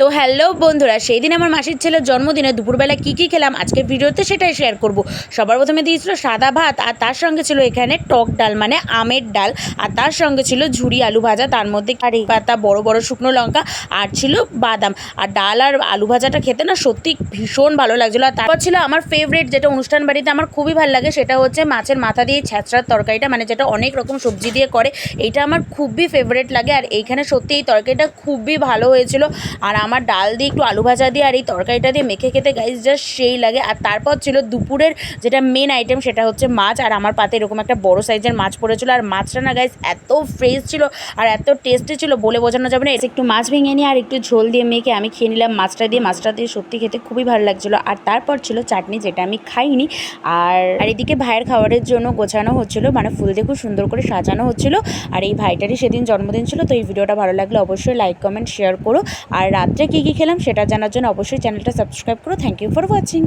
তো হ্যালো বন্ধুরা সেই দিন আমার মাসির ছেলের জন্মদিনে দুপুরবেলা কী কী খেলাম আজকের ভিডিওতে সেটাই শেয়ার করব। সবার প্রথমে দিয়েছিল সাদা ভাত আর তার সঙ্গে ছিল এখানে টক ডাল মানে আমের ডাল। আর তার সঙ্গে ছিল ঝুড়ি আলু ভাজা, তার মধ্যে কারি পাতা, বড় বড় শুকনো লঙ্কা আর ছিল বাদাম। আর ডাল আর আলু ভাজাটা খেতে না সত্যি ভীষণ ভালো লাগছিল। আর তারপর ছিল আমার ফেভারিট যেটা অনুষ্ঠান বাড়িতে আমার খুবই ভালো লাগে, সেটা হচ্ছে মাছের মাথা দিয়ে ছ্যাঁচড়ার তরকারিটা মানে যেটা অনেক রকম সবজি দিয়ে করে, এইটা আমার খুবই ফেভারিট লাগে। আর এইখানে সত্যি এই তরকারিটা খুবই ভালো হয়েছিল। আর আমার ডাল দিয়ে একটু আলু ভাজা দিয়ে আর এই তরকারিটা দিয়ে মেখে খেতে গাইজ জাস্ট সেই লাগে। আর তারপর ছিল দুপুরের যেটা মেন আইটেম সেটা হচ্ছে মাছ। আর আমার পাতে এরকম একটা বড় সাইজের মাছ পড়েছিল। আর মাছটা না গাইজ এত ফ্রেশ ছিল আর এত টেস্টি ছিল বলে বোঝানো যাবে না। এসে একটু মাছ ভেঙে নিয়ে আর একটু ঝোল দিয়ে মেখে আমি খেয়ে নিলাম মাছটা দিয়ে। মাছটা দিয়ে সত্যি খেতে খুবই ভালো লাগছিল। আর তারপর ছিল চাটনি, যেটা আমি খাইনি। আর আর এদিকে ভাইয়ের খাবারের জন্য গোছানো হচ্ছিল। মানে ফুল দিয়ে খুব সুন্দর করে সাজানো হচ্ছিল। আর এই ভাইটারই সেদিন জন্মদিন ছিল। তো এই ভিডিওটা ভালো লাগলে অবশ্যই লাইক কমেন্ট শেয়ার করো। আর রাত্রে কী কী খেলাম সেটা জানার জন্য অবশ্যই চ্যানেলটা সাবস্ক্রাইব করো। Thank you for watching